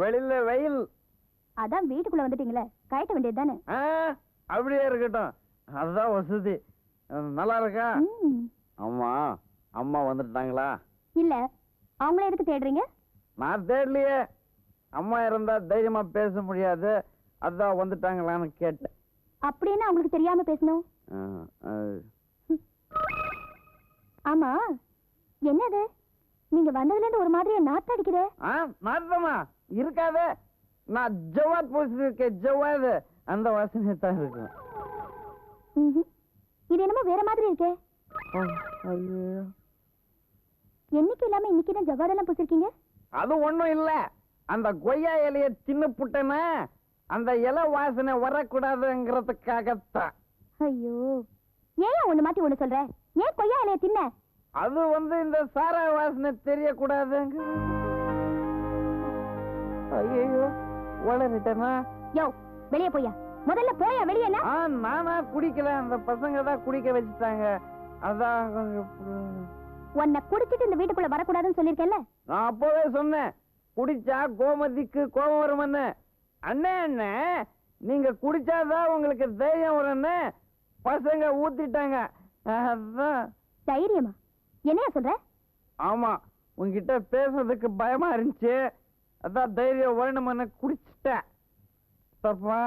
வெளியில வெயில். அதான் வீட்டுக்குள்ள வந்துட்டீங்களே கழட்ட வேண்டியது தானே? அப்படியே இருக்கட்டும். அதுதான் வசதி. நல்லா இருக்கா? அம்மா அம்மா வந்துட்டாங்களா? இல்ல அவங்கள எதுக்கு தேடுறீங்க? நான் தேடலையே. அம்மா இருந்தா தைரியமா பேச முடியாது. அதான் வந்துட்டாங்களான்னு கேட்டேன். அப்படின்னு அவங்களுக்கு தெரியாம பேசணும்? ஆமா. என்னது? நீங்க வந்ததுல இருந்து ஒரு மாதிரியா நாத்து அடிக்குதே ஆ நாட்டமா இருக்காதே. நான் ஜவாத் பூசிருக்கேன் ஜவாது அந்த வாசனை தான் இருக்கும். இது என்னமோ வேற மாதிரி இருக்கே. என்னைக்கு இல்லாம இன்னைக்கு தான் ஜவ்வாதெல்லாம் பூசிருக்கீங்க? அது ஒண்ணும் இல்ல. அந்த கொய்யா இலைய சின்ன புட்டன அந்த இலை வாசனை வரக்கூடாதுங்கிறதுக்காகத்தான். ஐயோ. ஏன் ஒண்ணு மாத்தி ஒண்ணு சொல்ற? ஏன் கொய்யா இலைய தின்ன? அது வந்து இந்த சாரா வாசனை தெரியக்கூடாதுங்க. ஐயோ வளரிட்டனா யோ வெளிய போயா முதல்ல போயா வெளிய ஆ நானா குடிக்கல அந்த பசங்க தான் குடிக்க வச்சுட்டாங்க. அதான் உன்னை குடிச்சிட்டு இந்த வீட்டுக்குள்ள வரக்கூடாதுன்னு சொல்லிருக்கேன்ல நான் அப்பவே சொன்னேன். குடிச்சா கோமதிக்கு கோபம் வரும்னு அண்ணே அண்ணே நீங்க குடிச்சாதான் உங்களுக்கு தைரியம் வரும்னு பசங்க ஊத்திட்டாங்க. அதான். தைரியமா? என்னையா சொல்ற? ஆமா உங்ககிட்ட பேசுறதுக்கு பயமா இருந்துச்சு. அதான் தைரியம் வேணும்னு குடிச்சிட்டேன். தப்பா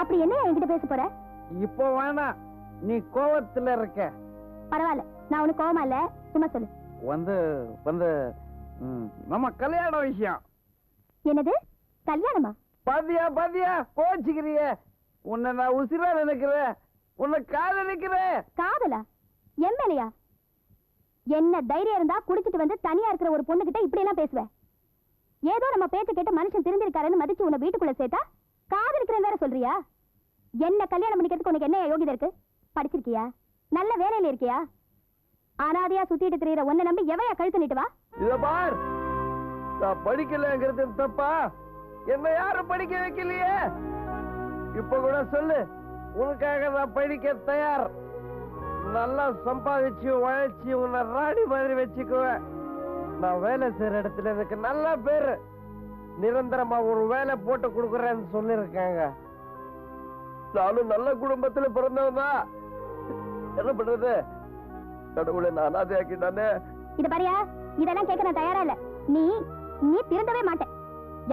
அப்படி என்னையா என்கிட்ட பேச போற? இப்போ வேணாம் நீ கோவத்துல இருக்க. பரவாயில்ல நான் உனக்கு கோவமா இல்ல? சும்மா சொல்லு. வந்து வந்து நம்ம கல்யாண விஷயம். என்னது? கல்யாணமா? பாத்தியா பாத்தியா? கோச்சிக்கிறிய உன்னை நான் உசிரா நினைக்கிறேன். உன்னை காதலிக்கிறேன். காதலா? என் மேலையா என்ன தைரியம் இருந்தா குடிச்சிட்டு வந்து தனியா இருக்கிற ஒரு பொண்ணுகிட்ட இப்படி எல்லாம் பேசுவ? ஏதோ நம்ம பேச்ச கேட்டு மனுஷன் திருந்திருக்காருன்னு மதிச்சு உன்னை வீட்டுக்குள்ள சேர்த்தா காதலிக்கிறேன் வேற சொல்றியா? என்ன கல்யாணம் பண்ணிக்கிறதுக்கு உனக்கு என்ன யோகிதை இருக்கு? படிச்சிருக்கியா? நல்ல வேலையில இருக்கியா? அனாதையா சுத்திட்டு திரியற ஒன்ன நம்பி எவையா கழுத்து நீட்டு வா? இத பார். நான் படிக்கலங்கிறது தப்பா? என்ன யாரும் படிக்க வைக்கலையே? இப்ப கூட சொல்லு. உனக்காக நான் படிக்க தயார். நல்லா சம்பாதிச்சு உழைச்சு உன்னை ராணி மாதிரி வச்சுக்குவேன். நான் வேலை செய்யற இடத்துல எனக்கு நல்ல பேரு. நிரந்தரமா ஒரு வேலை போட்டு கொடுக்குறேன்னு சொல்லிருக்காங்க நானும் நல்ல குடும்பத்துல பிறந்தவன் தான். என்ன பண்றது? கடவுளை நான் அனாதையாக்கிட்டானே. இத பாரியா இதெல்லாம் கேட்க நான் தயாரா இல்ல. நீ நீ திருந்தவே மாட்டேன்.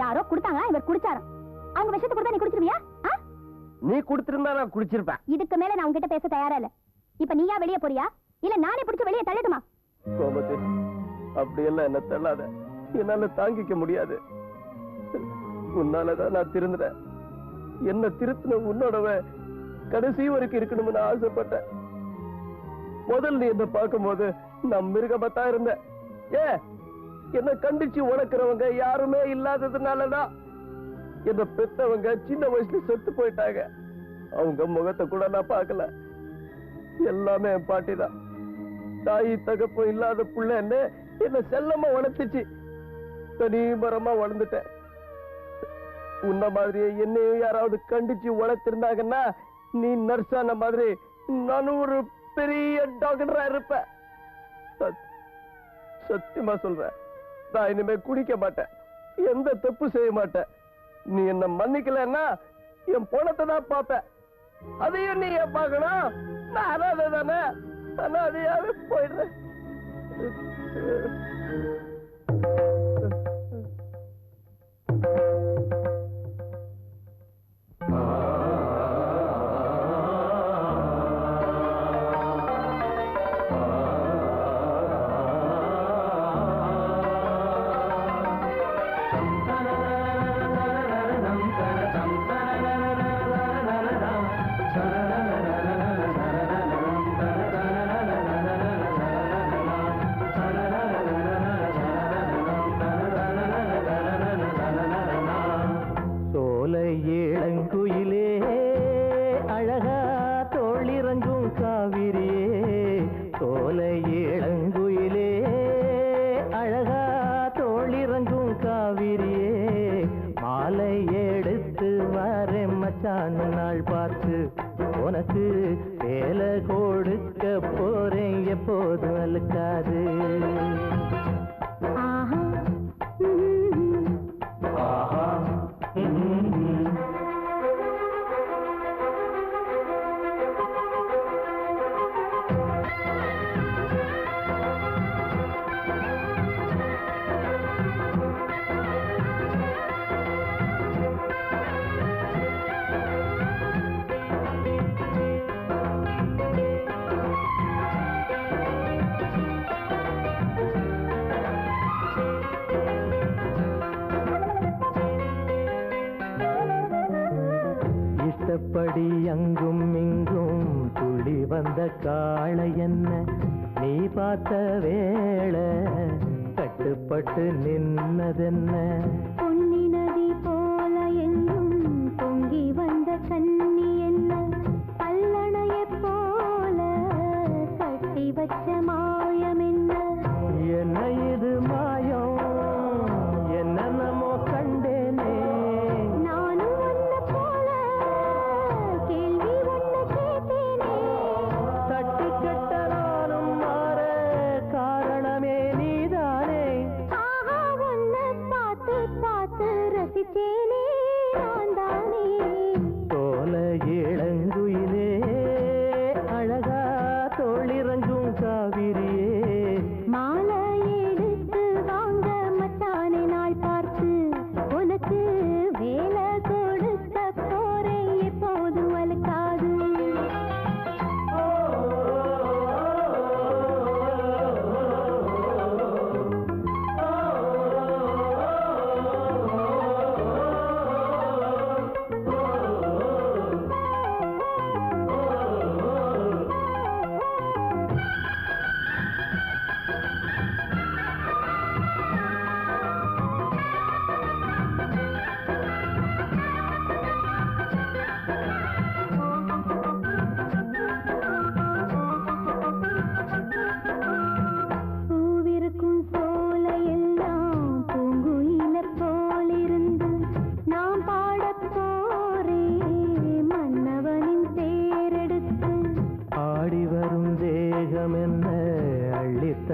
யாரோ கொடுத்தாங்க இவர் குடிச்சாராம். அவங்க விஷயத்தை கொடுத்தா நீ குடிச்சிருவியா? நீ கொடுத்திருந்தா நான் குடிச்சிருப்பேன். இதுக்கு மேல நான் உன்கிட்ட பேச தயாரா இல்ல. இப்ப நீயா வெளிய போறியா? இல்ல நானே பிடிச்சு வெளியே தள்ளட்டுமா கோமதி அப்படியெல்லாம் என்ன தள்ளாத. என்னால தாங்கிக்க முடியாது. உன்னாலதான் நான் திருந்துறேன். என்ன திருத்தின உன்னோடவ கடைசி வரைக்கும் இருக்கணும்னு நான் ஆசைப்பட்டேன். முதல் நீ என்ன பார்க்கும்போது நான் மிருகமா இருந்தேன். ஏ என்ன கண்டிச்சு உழக்கிறவங்க யாருமே இல்லாததுனாலதான் என்ன பெத்தவங்க சின்ன வயசுல செத்து போயிட்டாங்க. அவங்க முகத்தை கூட நான் பார்க்கல. எல்லாமே என் பாட்டி தான் தாய் தகப்பம் இல்லாத புள்ள என்ன என்ன செல்லமா வளர்த்துச்சு. தனிமரமா வளர்ந்துட்டேன். உன்ன மாதிரியே என்னையும் யாராவது கண்டிச்சு வளர்த்திருந்தாங்கன்னா நீ நர்ஸான மாதிரி நானும் ஒரு பெரிய டாக்டரா இருப்பேன். சத்தியமா சொல்றேன். நான் இனிமே குடிக்க மாட்டேன். எந்த தப்பு செய்ய மாட்டேன். நீ என்ன மன்னிக்கலன்னா என் பணத்தை தான் பார்ப்பேன். அதையும் நீ ஏன் பார்க்கணும்? நான் அனாதை தானே அனாதையாவே போயிடுறேன். சோலை இளங்குயிலே அழகா தோளிறங்கும் காவிரியே. மாலை எடுத்து வரேன் மச்சான் நாள் பார்த்து. உனக்கு எப்படி அங்கும் இங்கும் துளி வந்த காளை என்ன? நீ பார்த்த வேளை கட்டுப்பட்டு நின்னதென்ன? பொன்னி நதி போல எங்கும் பொங்கி வந்த கண்ணி என்ன? பல்லணைய போல கட்டி வச்ச மாயம்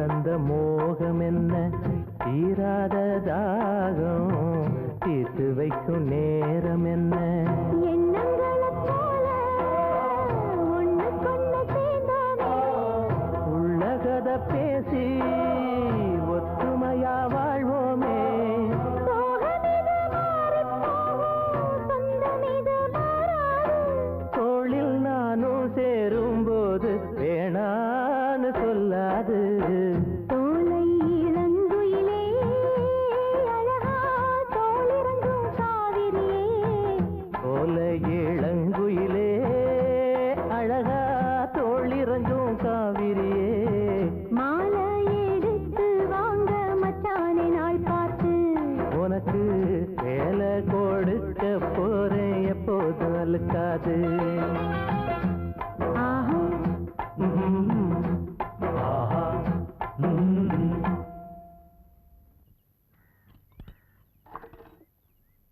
கலந்த மோகம் என்ன தீராத தாகம். ம்ம்.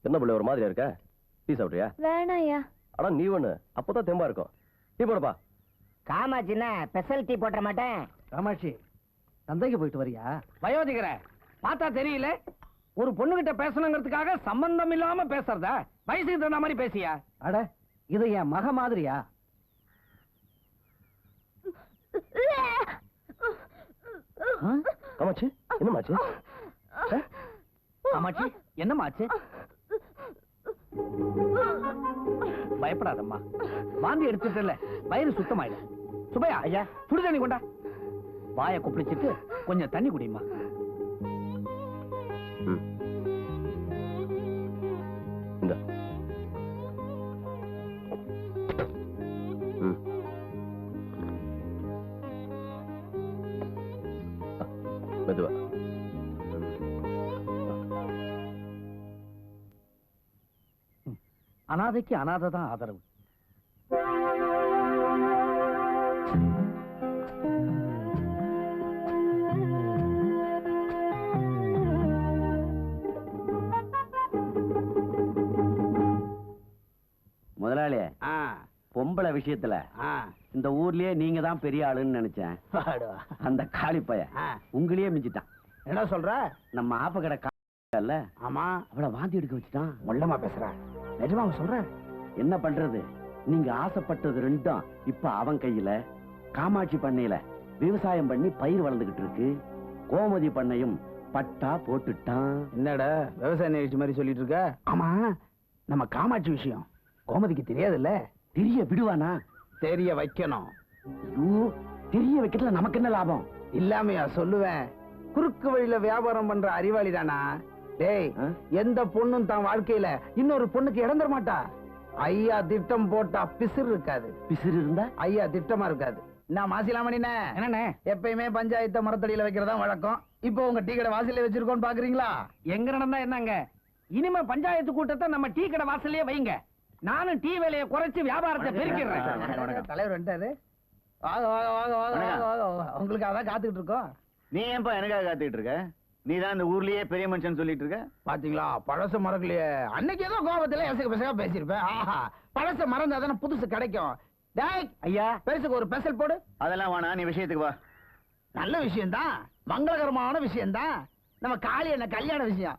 என்ன பிள்ளை ஒரு மாதிரியா இருக்க? டீ சாப்பிட்றியா? வேணாயா ஆனா நீ ஒண்ணு. அப்பதான் தெம்பா இருக்கும். டீ போடப்பா. காமாச்சின்னா ஸ்பெஷல் டீ போட்ட மாட்டேன். காமாட்சி சந்தைக்கு போயிட்டு வரியா? வயோதிகர பார்த்தா தெரியல? ஒரு பொண்ணுகிட்ட பேசணுங்கிறதுக்காக சம்பந்தம் இல்லாம பேசுறதா? வயசுக்கு தகுந்த மாதிரி பேசியா? அட இது என் மக மாதிரியா? காமாச்சு என்னமாச்சு ஆமாச்சி என்னமாச்சு பயப்படாதம்மா. வாந்தி எடுத்துட்டல வயிறு சுத்தமாயிடும் சுபையா ஐயா சுடு தண்ணி கொண்டா. வாயை குப்பிடிச்சிட்டு கொஞ்சம் தண்ணி குடிமா ம். அனாதைக்கு அனாதை தான் ஆதரவு. முதலாளி பொம்பளை விஷயத்துல இந்த ஊர்லயே நீங்க தான் பெரிய ஆளுன்னு நினைச்சேன். அந்த காளிப்பைய உங்களையே மிஞ்சிட்டான். என்ன சொல்ற? நம்ம ஆப்ப கடை ஆமா. அவளை வாந்தி எடுக்க வச்சுட்டான். மொல்லமா பேசுற. நிஜமா சொல்ற என்ன பண்றது? நீங்க ஆசைப்பட்டது ரெண்டும் இப்ப அவன் கையில காமாட்சி பண்ணையில விவசாயம் பண்ணி பயிர் வளர்ந்துகிட்டு இருக்கு. கோமதி பண்ணையும் பட்டா போட்டுட்டான். என்னடா விவசாய நிகழ்ச்சி மாதிரி சொல்லிட்டு இருக்க? ஆமா நம்ம காமாட்சி விஷயம் கோமதிக்கு தெரியாதுல்ல? தெரிய விடுவானா? தெரிய வைக்கணும். ஐயோ தெரிய வைக்கிறதுல நமக்கு என்ன லாபம்? இல்லாமையா சொல்லுவேன். குறுக்கு வழியில வியாபாரம் பண்ற அறிவாளி தானா? டேய்? எந்த பொண்ணும் தான் வாழ்க்கையில இன்னொரு பொண்ணுக்கு இழந்துட மாட்டா? ஐயா திட்டம் போட்டா பிசிறு இருக்காது. பிசிறு இருந்தா? ஐயா திட்டமா இருக்காது. நான்? மாசிலாமணினே என்னண்ணே? எப்பயுமே பஞ்சாயத்தை மரத்தடியில வைக்கிறதா வழக்கம். இப்போ உங்க டீ கடை வாசல்ல வச்சிருக்கோன்னு பாக்குறீங்களா? எங்க நடந்தா என்னங்க? இனிமே பஞ்சாயத்து கூட்டத்தை நம்ம டீ கடை வாசல்லயே வைங்க. நானும் டீ வேலையை குறைச்சு வியாபாரத்தை பெருக்கிறேன். தலைவர் வந்துட்டாரு. வாங்க வாங்க வாங்க வாங்க வாங்க. உங்களுக்கு அதான் காத்துக்கிட்டு இருக்கோம். நீ ஏன்பா எனக்காக காத்துக்கிட்டு இருக்க? நீ தான் இந்த ஊர்லயே பெரிய மனுஷன் சொல்லிட்டு இருக்க பாத்தீங்களா? பழச மறக்கலையே. அன்னைக்கு ஏதோ கோபத்துல எசக்கு பெசகா பேசியிருப்பேன். ஆஹா பழச மறந்தா தானே புதுசு கிடைக்கும். டேய் ஐயா. பெருசுக்கு ஒரு பெசல் போடு. அதெல்லாம் வேணாம் நீ விஷயத்துக்கு வா. நல்ல விஷயம்தான். மங்களகரமான விஷயம்தான். நம்ம காளி என்ன கல்யாண விஷயம்.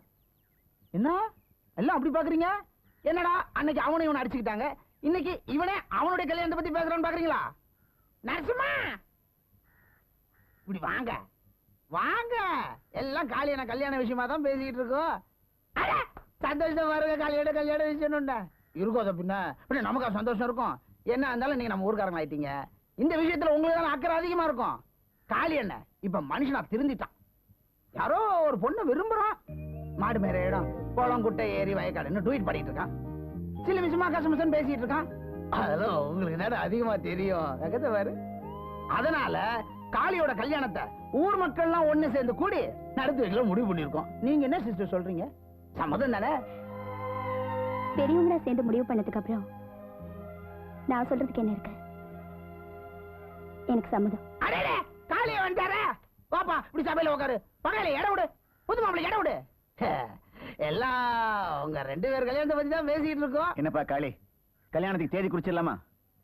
என்ன? எல்லாம் அப்படி பாக்குறீங்க? என்னடா அன்னைக்கு அவனை இவனை அடிச்சுக்கிட்டாங்க. இன்னைக்கு இவனே அவனுடைய கல்யாணத்தை பத்தி பேசுறான்னு பாக்குறீங்களா? நரசிம்மா! இப்படி வாங்க. வாங்க. எல்லாம் காளியான கல்யாண விஷயமா தான் பேசிக்கிட்டு இருக்கோம். சந்தோஷம் வருங்க கல்யாண கல்யாண விஷயம்னுண்டா இருக்கும் அதை பின்ன. பின்ன நமக்கு சந்தோஷம் இருக்கும். என்ன இருந்தாலும் நீங்க நம்ம ஊருக்காரங்க ஆயிட்டீங்க. இந்த விஷயத்துல உங்களுக்கு தான் அக்கறை அதிகமா இருக்கும். காளி என்ன இப்ப மனுஷனா திருந்திட்டான். யாரோ ஒரு பொண்ணு விரும்புறான். மாடு மேற இடம் குளம் குட்டை ஏரி வயக்காடுன்னு ட்வீட் பண்ணிட்டு இருக்கான். சில விஷயமா கசமசன் பேசிட்டு இருக்கான். அதெல்லாம் உங்களுக்கு நேரம் அதிகமா தெரியும்? அதனால காளியோட கல்யாணத்தை ஊர் மக்கள்லாம் ஒண்ணு சேர்ந்து கூடி நடத்தி வைக்கல முடிவு பண்ணிருக்கோம் நீங்க என்ன சிஸ்டர் சொல்றீங்க? சம்மதம் தானே? பெரியவங்களா சேர்ந்து முடிவு பண்ணதுக்கு அப்புறம் நான் சொல்றதுக்கு என்ன இருக்கு? எனக்கு சம்மதம். அடடே காளிய வந்துட்டாரே. வாப்பா இப்படி சபையில உட்காரு பகையில இடம் விடு. புது மாப்பிள்ளை இடம் விடு. எல்லாம் உங்க ரெண்டு பேர் கல்யாணத்தை பத்தி தான் பேசிட்டு இருக்கோம். என்னப்பா காளி? கல்யாணத்துக்கு தேதி குறிச்சிடலாமா?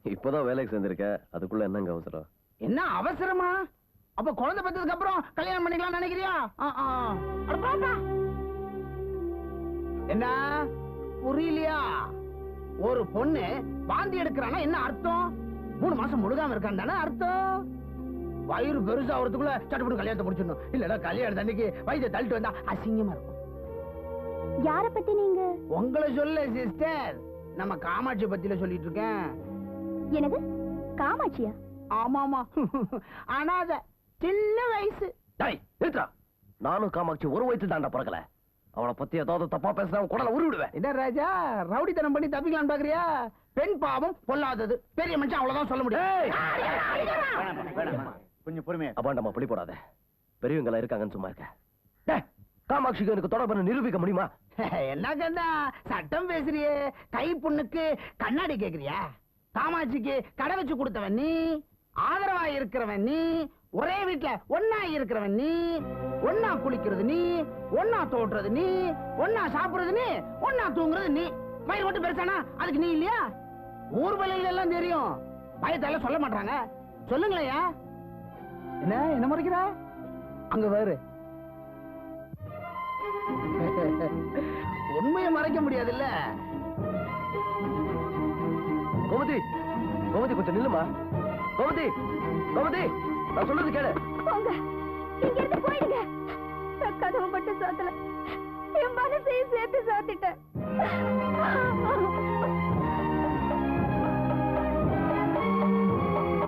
இப்போதான் வேலைக்கு சேர்ந்திருக்க. அதுக்குள்ள என்னங்க அவசரம்? என்ன அவசரமா? அப்ப குழந்தை பெற்றதுக்கு அப்புறம் கல்யாணம் பண்ணிக்கலாம் நினைக்கிறியா. என்ன? புரியலையா? ஒரு பொண்ணு வாந்தி எடுக்கிறான்னா என்ன அர்த்தம்? மூணு மாசம் முழுகாம இருக்கான்னு தானே அர்த்தம். வயிறு பெருசா ஆகிறதுக்குள்ள சட்டுப்பட்டு கல்யாணத்தை முடிச்சிடணும். இல்லடா கல்யாணம் அன்னைக்கு வயிற்று தள்ளிட்டு வந்தா அசிங்கமா இருக்கும். யார பத்தி நீங்க? உங்களை சொல்ல சிஸ்டர் நம்ம காமாட்சி பத்தியில சொல்லிட்டு இருக்கேன். எனது காமாட்சியா? ஆமாமா. அனாத சின்ன வயசு. டேய் நிறுத்தா நானும் காமாட்சி ஒரு வயசு தாண்டா பிறக்கல. அவளை பத்தி ஏதாவது தப்பா பேசினா குடல உருவிடுவேன். என்ன ராஜா ரவுடித்தனம் பண்ணி தப்பிக்கலாம்னு பாக்குறியா? பெண் பாவம் பொல்லாதது. பெரிய மனுஷன் அவ்வளவுதான் சொல்ல முடியும். கொஞ்சம் பொறுமையா இரு. அப்பாண்டம்மா புளி போடாத. பெரியவங்க எல்லாம் இருக்காங்கன்னு சும்மா இருக்க. காமாட்சிக்கு எனக்கு தொடர்பு நிரூபிக்க முடியுமா? என்ன கண்ணா? சட்டம் பேசுறியே. கை புண்ணுக்கு கண்ணாடி கேக்குறியா? காமாட்சிக்கு கடை வச்சு கொடுத்தவன் நீ. ஆதரவா இருக்கிறவன் நீ ஒரே வீட்ல ஒன்னா இருக்கிறவன் நீ ஒன்னா குளிக்கிறது நீ ஒன்னா தோட்டுறது நீ ஒன்னா சாப்பிடுறது நீ ஒன்னா தூங்குறது நீ. பயிர் மட்டும் பெருசானா? அதுக்கு நீ இல்லையா? ஊர் எல்லாம் தெரியும். பயத்தால சொல்ல மாட்டாங்க. சொல்லுங்களேயா. என்ன என்ன முறைக்கிற? அங்க வேறு உண்மையை மறைக்க முடியாது இல்ல கோமதி கோமதி கொஞ்சம் நில்லுமா? கோமதி கோமதி நான் சொல்றது கேளு. போங்க. இங்க இருந்து போயிடுங்க. நான் கதவு மட்டும் சாத்தல. என் மனசையும் சேர்த்து சாத்திட்டேன்.